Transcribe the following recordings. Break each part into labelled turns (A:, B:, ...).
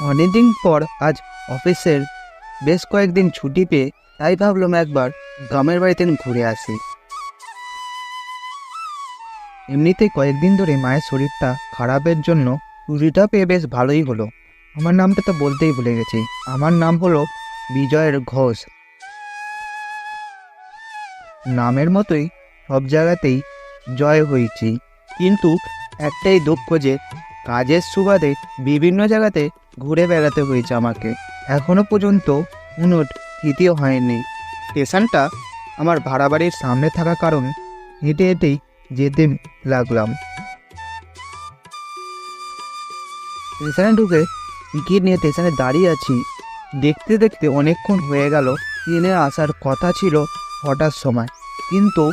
A: অনেকদিন পর আজ অফিসের বেশ কয়েকদিন ছুটি পেয়ে তাই ভাবলাম একবার গ্রামের বাড়িতে ঘুরে আসি। এমনিতেই কয়েকদিন ধরে মায়ের শরীরটা খারাপের জন্য ছুটিটা পেয়ে বেশ ভালোই হলো। আমার নামটা তো বলতেই ভুলে গেছি। আমার নাম হলো বিজয়ের ঘোষ। নামের মতোই সব জায়গাতেই জয় হয়েছি। কিন্তু একটাই দুঃখ যে কাজের সুবাদে বিভিন্ন জায়গাতে ঘুরে বেড়াতে হয়েছে আমাকে। এখনও পর্যন্ত কোনো তৃতীয় হয়নি। স্টেশনটা আমার ভাড়া বাড়ির সামনে থাকা কারণ হেঁটে হেঁটেই যেতে লাগলাম। স্টেশনে ঢুকে টিকিট নিয়ে স্টেশনে দাঁড়িয়ে আছি। দেখতে দেখতে অনেকক্ষণ হয়ে গেল। ট্রেনে আসার কথা ছিল ছটার সময়। কিন্তু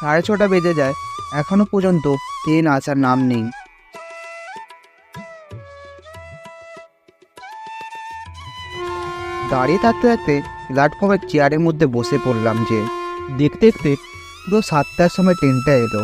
A: সাড়ে ছটা বেজে যায়। এখনও পর্যন্ত ট্রেন আসার নাম নেই। দাঁড়িয়ে থাকতে থাকতে প্ল্যাটফর্মের চেয়ারের মধ্যে বসে পড়লাম যে, দেখতে দেখতে পুরো সাতটার সময় ট্রেনটা এলো।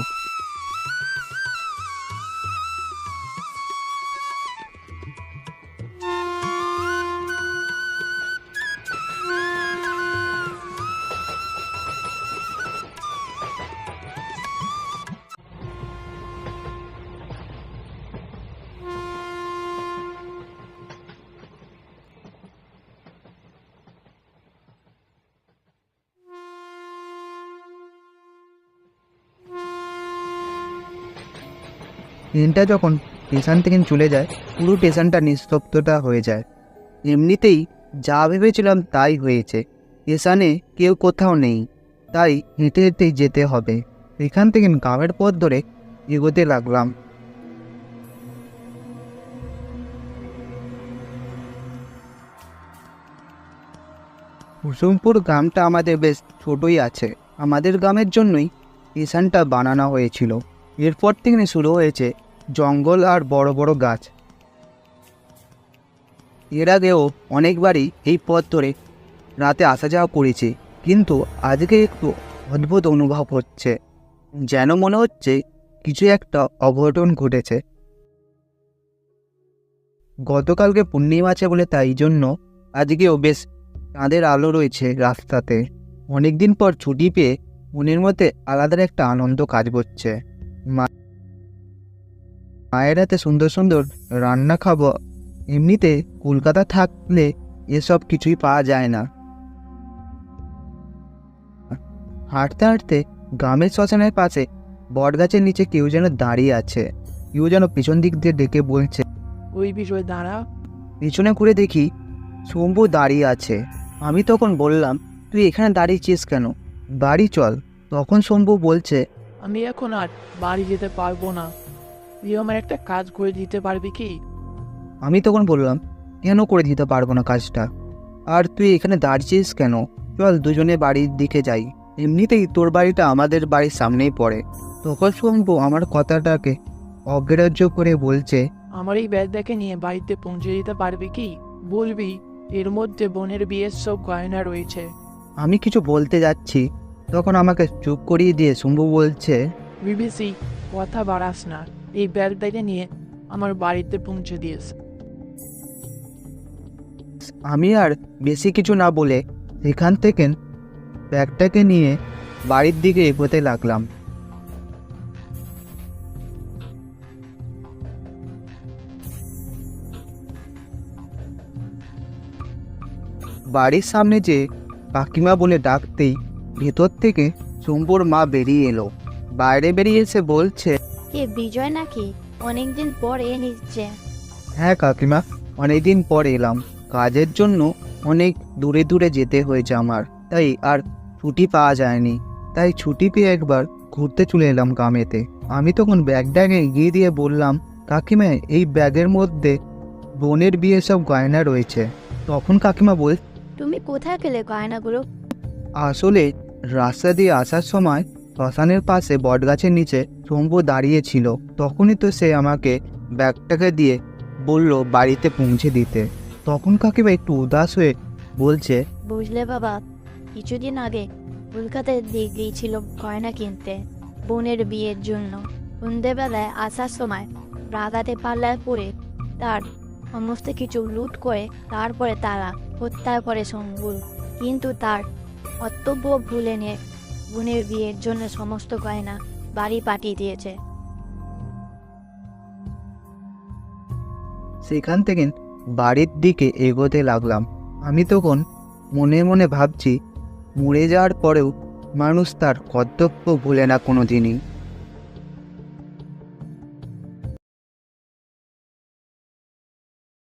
A: ট্রেনটা যখন স্টেশন থেকে চলে যায়, পুরো স্টেশনটা নিস্তব্ধতা হয়ে যায়। এমনিতেই যা ভেবেছিলাম তাই হয়েছে। স্টেশনে কেউ কোথাও নেই, তাই হেঁটে হেঁটেই যেতে হবে। এখান থেকে গ্রামের পথ ধরে এগোতে লাগলাম। কুসুমপুর গ্রামটা আমাদের বেশ ছোটই আছে। আমাদের গ্রামের জন্যই স্টেশনটা বানানো হয়েছিল। এরপর থেকে শুরু হয়েছে জঙ্গল আর বড় বড় গাছ। এর আগেও অনেকবারই এই পথ ধরে রাতে আসা যাওয়া করেছি, কিন্তু আজকে একটু অদ্ভুত অনুভব হচ্ছে, যেন মনে হচ্ছে কিছু একটা অঘটন ঘটেছে। গতকালকে পূর্ণিমা আছে বলে তাই জন্য আজকেও বেশ চাঁদের আলো রয়েছে রাস্তাতে। অনেকদিন পর ছুটি পেয়ে মনের মধ্যে আলাদা একটা আনন্দ কাজ করছে। মায়ের হাতে সুন্দর সুন্দর রান্না খাব এমনিতে কলকাতা থাকলে এসব কিছুই পাওয়া যায় না। হাঁটতে হাঁটতে গ্রামের শ্মশানের পাশে বটগাছের নিচে কেউ যেন দাঁড়িয়ে আছে। কেউ যেন পিছন দিক দিয়ে ডেকে বলছে
B: ওই বিষয়ে দাঁড়া
A: পিছনে ঘুরে দেখি শম্ভু দাঁড়িয়ে আছে। আমি তখন বললাম তুই এখানে দাঁড়িয়েছিস কেন? বাড়ি চল। তখন শম্ভু বলছে
B: আমি এখন আর বাড়ি যেতে পারব না। তুই আমার একটা কাজ করে দিতে পারবি কি?
A: আমি তখন বললাম কেন করে দিতে পারব না কাজটা? আর তুই এখানে দাঁড়িয়েছিস কেন? চল দুজনে বাড়ির দিকে যাই। এমনিতেই তোর বাড়িটা আমাদের বাড়ির সামনেই পড়ে। তখন শম্ভু আমার কথাটাকে অগ্রাহ্য করে বলছে
B: আমার এই ব্যাগটাকে নিয়ে বাড়িতে পৌঁছে দিতে পারবি কি? বলবি এর মধ্যে বোনের বিয়ের সব গয়না রয়েছে।
A: আমি কিছু বলতে যাচ্ছি। তখন আমাকে চুপ করিয়ে দিয়ে শম্ভু বলছে
B: বিবিসি কথা বাড়াস না। এই ব্যাগটাকে নিয়ে আমার বাড়িতে পৌঁছে দিয়েছে।
A: আমি আর বেশি কিছু না বলে সেখান থেকে ব্যাগটাকে নিয়ে বাড়ির দিকে এগোতে লাগলাম। বাড়ির সামনে যে কাকিমা বলে ডাকতেই ভেতর থেকে শম্ভুর মা বেরিয়ে এলো। বাইরে বেরিয়ে এসে বলছে
C: কে বিজয় নাকি অনেকদিন পর নিচ্ছে
A: হ্যাঁ কাকিমা অনেকদিন পর এলাম। কাজের জন্য অনেক দূরে দূরে যেতে হয়েছে আমার তাই আর ছুটি পাওয়া যায়নি। তাই ছুটি পেয়ে একবার ঘুরতে চলে এলাম গ্রামেতে। আমি তখন ব্যাগ ব্যাগটাকে এগিয়ে দিয়ে বললাম কাকিমা এই ব্যাগের মধ্যে বোনের বিয়ে সব গয়না রয়েছে। তখন কাকিমা বল
C: তুমি কোথায় পেলে গয়নাগুলো?
A: আসলে রাস্তা দিয়ে আসার সময় শ্মশানের পাশে বটগাছের নিচে শম্ভু দাঁড়িয়েছিল তখনই তো সে আমাকে ব্যাগটাকে দিয়ে বলল বাড়িতে পৌঁছে দিতে। তখন কাকিমা একটু উদাস হয়ে বলছে,
C: বুঝলে বাবা, কিছুদিন আগে কলকাতায় দিয়ে গিয়েছিল গয়না কিনতে, বোনের বিয়ের জন্য। সন্ধ্যেবেলায় আসার সময় রাগাতে পাল্লায় পড়ে তার সমস্ত কিছু লুট করে তারপরে তারা হত্যা করে শম্ভুর। কিন্তু তার কর্তব্য ভুলে নিয়ে বোনের বিয়ের জন্য সমস্ত গয়না বাড়ি পাঠিয়ে দিয়েছে।
A: সেখান থেকে বাড়ির দিকে এগোতে লাগলাম। আমি তখন মনে মনে ভাবছি, মরে যাওয়ার পরেও মানুষ তার কর্তব্য ভুলে না কোনো দিনই